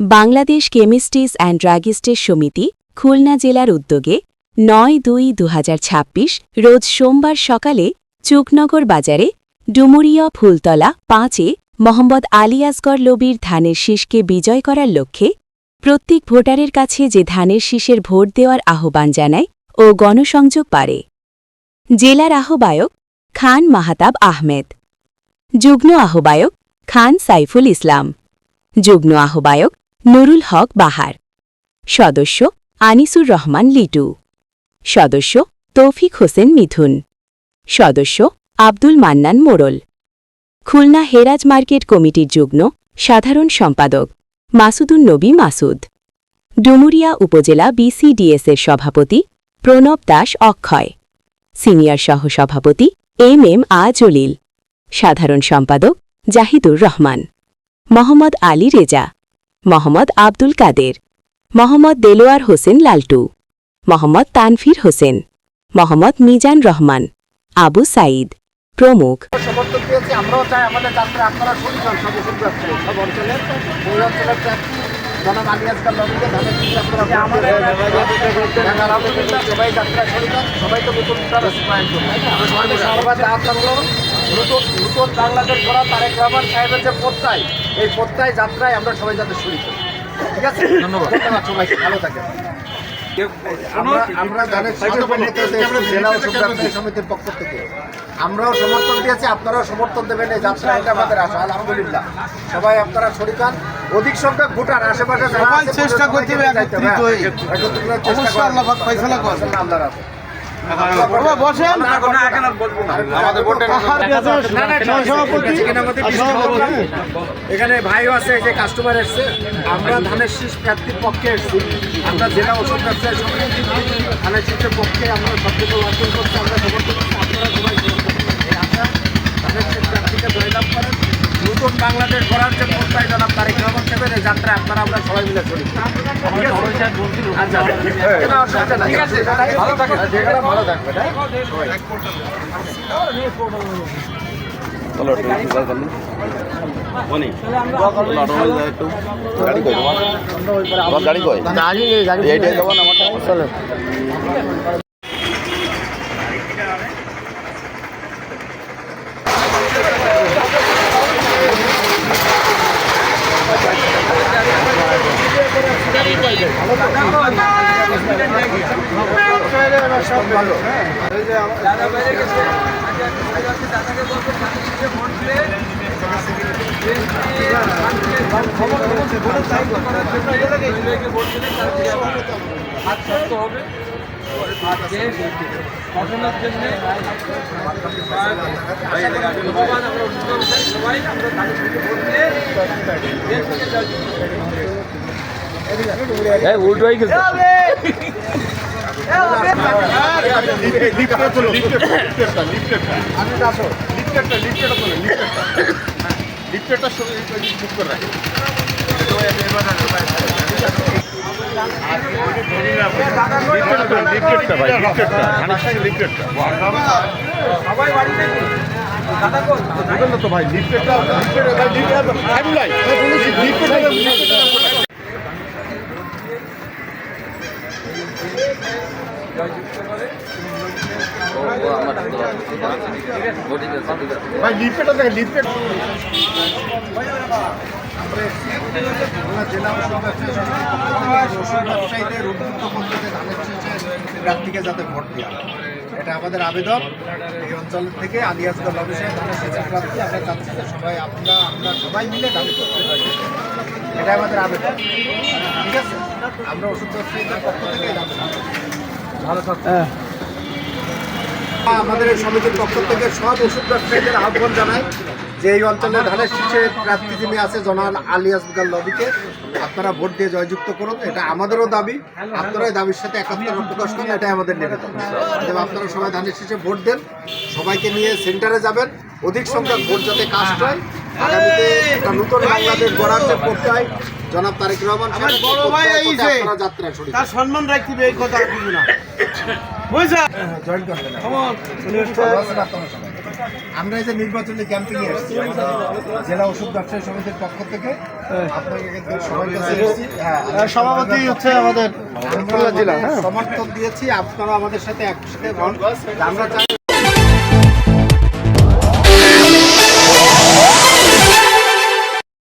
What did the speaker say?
Bangladesh কেমিস্ট্রিজ and ড্রাগিস্টের সমিতি, খুলনা জেলার উদ্যোগে নয় দুই দু রোজ সোমবার সকালে চুকনগর বাজারে ডুমুরিয়া ফুলতলা পাঁচে মোহাম্মদ আলী আসগর লবির ধানের শীষকে বিজয় করার লক্ষ্যে প্রত্যেক ভোটারের কাছে যে ধানের শীষের ভোট দেওয়ার আহ্বান জানায় ও গণসংযোগ পারে। জেলার আহ্বায়ক খান মাহাতাব আহমেদ। যুগ্ম আহ্বায়ক খান সাইফুল ইসলাম। যুগ্ম আহ্বায়ক নুরুল হক বাহার। সদস্য, আনিসুর রহমান লিটু। সদস্য, তৌফিক হোসেন মিথুন। সদস্য, আব্দুল মান্নান মোড়ল। খুলনা হেরাজ মার্কেট কমিটির যুগ্ম, সাধারণ সম্পাদক, মাসুদুন নবী মাসুদ। ডুমুরিয়া উপজেলা বিসিডিএসের সভাপতি, প্রণব দাস অক্ষয়। সিনিয়র সহসভাপতি এম এম আ জলিল সাধারণ সম্পাদক, জাহিদুর রহমান। মোহাম্মদ আলী রেজা। মোহাম্মদ আব্দুল কাদের মোহাম্মদ দেলোয়ার হোসেন লালটু মোহাম্মদ তানফির হোসেন মোহাম্মদ মিজান রহমান আবু সাঈদ প্রমুখ। সমর্থন পেয়েছি আমরাও চাই আমাদের যাত্রা আপনারা শুনছেন সব ব্যবসায়ী সব অঞ্চলের ওই অঞ্চলের প্রার্থী জনাব আলী আজকাল নবীকে ধানের শীষ আপনারা আলহামদুলিল্লাহ সবাই যাত্রা সবাই তো নতুন থাকল নতুন নতুন বাংলাদেশ করা তারেক রহমান সাহেবের যে প্রত্যয় এই প্রত্যয় যাত্রায় আমরা সবাই যাতে শুরু করি ঠিক আছে? ধন্যবাদ। সবাইকে ভালো থাকেন। আমরা থেকে জেলা ওষুধ ব্যবসায়ী সমিতির পক্ষ থেকে। আমরাও সমর্থন দিয়েছি আপনারাও সমর্থন দেবেন এই যাত্রা এটা আমাদের আশা আলহামদুলিল্লাহ। সবাই আপনারা শরিকান অধিক সংখ্যক ভোটার আশেপাশে সবাই চেষ্টা করতে হবে। একত্রিত হয়ে। একত্রিত চেষ্টা। আল্লাহ পাক ফয়সালা করবে। আল্লাহ বসেন। এখানে ভাইও আছে যে কাস্টমার এসছে আমরা ধানের শীষ প্রার্থীর পক্ষে এসছি আমরা জেলা ওষুধ ব্যবসায় সমিতি ধানের শীষের পক্ষে আমরা সবকিছু অর্জন করছি আমরা সমর্থন করছি আপনারা সবাই সমর্থন করুন। এই আশা ধানের শীষ প্রার্থীকে জয়লাভ করেন নতুন বাংলাদেশ গড়ার যে প্রত্যয় জনাব তারিখ রহমান সাহেবের এই যাত্রা আপনারা আমরা সবাই মিলে চলি। ঠিক আছে। ভালো থাকবেন যেখানে ভালো থাকবেন হ্যাঁ? গাড়ি কয় এইটাই যাব না চলো। ঘটনার জন্য সবাই আমরা তাদের জয় উল্টো হয়ে গেছে। সবাই বাড়িতে কোন ভাই লিফটেট আমরা জেলা ওষুধ ব্যবসায়ী প্রার্থীকে যাতে ভোট দেওয়া এটা আমাদের আবেদন। এই অঞ্চল থেকে আলিয়াজগঞ্জ অফিসে ধানের শীষের প্রার্থী আমরা চাচ্ছি যে সবাই আমরা আমরা সবাই মিলে দাবি করতে পারি। এটা আমাদের আবেদন। ঠিক আছে? আমরা ওষুধ ব্যবসায়ীদের পক্ষ থেকে। ভালো থাকবেন আমাদের এই সমিতির পক্ষ থেকে সব ওষুধ ব্যবসায়ীদের আহ্বান জানাই যে এই অঞ্চলে ধানের শীর্ষে প্রার্থী যিনি আছে জনাল আলী আসবিকাল লবিকে আপনারা ভোট দিয়ে জয়যুক্ত করুন এটা আমাদেরও দাবি আপনারা এই দাবির সাথে একাত্তর প্রকাশ করেন এটাই আমাদের নিবেদন। এবং আপনারা সবাই ধানের শীর্ষে ভোট দেন সবাইকে নিয়ে সেন্টারে যাবেন অধিক সংখ্যক ভোট যাতে কাস্ট হয় আগামীতে একটা নতুন বাংলাদেশ গড়ার যে প্রত্যয় জনাব তারেক রহমান যাত্রা তার সম্মান রাখতে হবে এই কথা না। আমরা এই যে নির্বাচনী ক্যাম্পিং এ এসেছি জেলা ওষুধ ব্যবসায়ী সমিতির পক্ষ থেকে আপনাকে কিন্তু সবার কাছে এসেছি। হ্যাঁ সভাপতি হচ্ছে আমাদের আমাদের সমর্থন দিয়েছি আপনারা আমাদের সাথে একসাথে আমরা চাই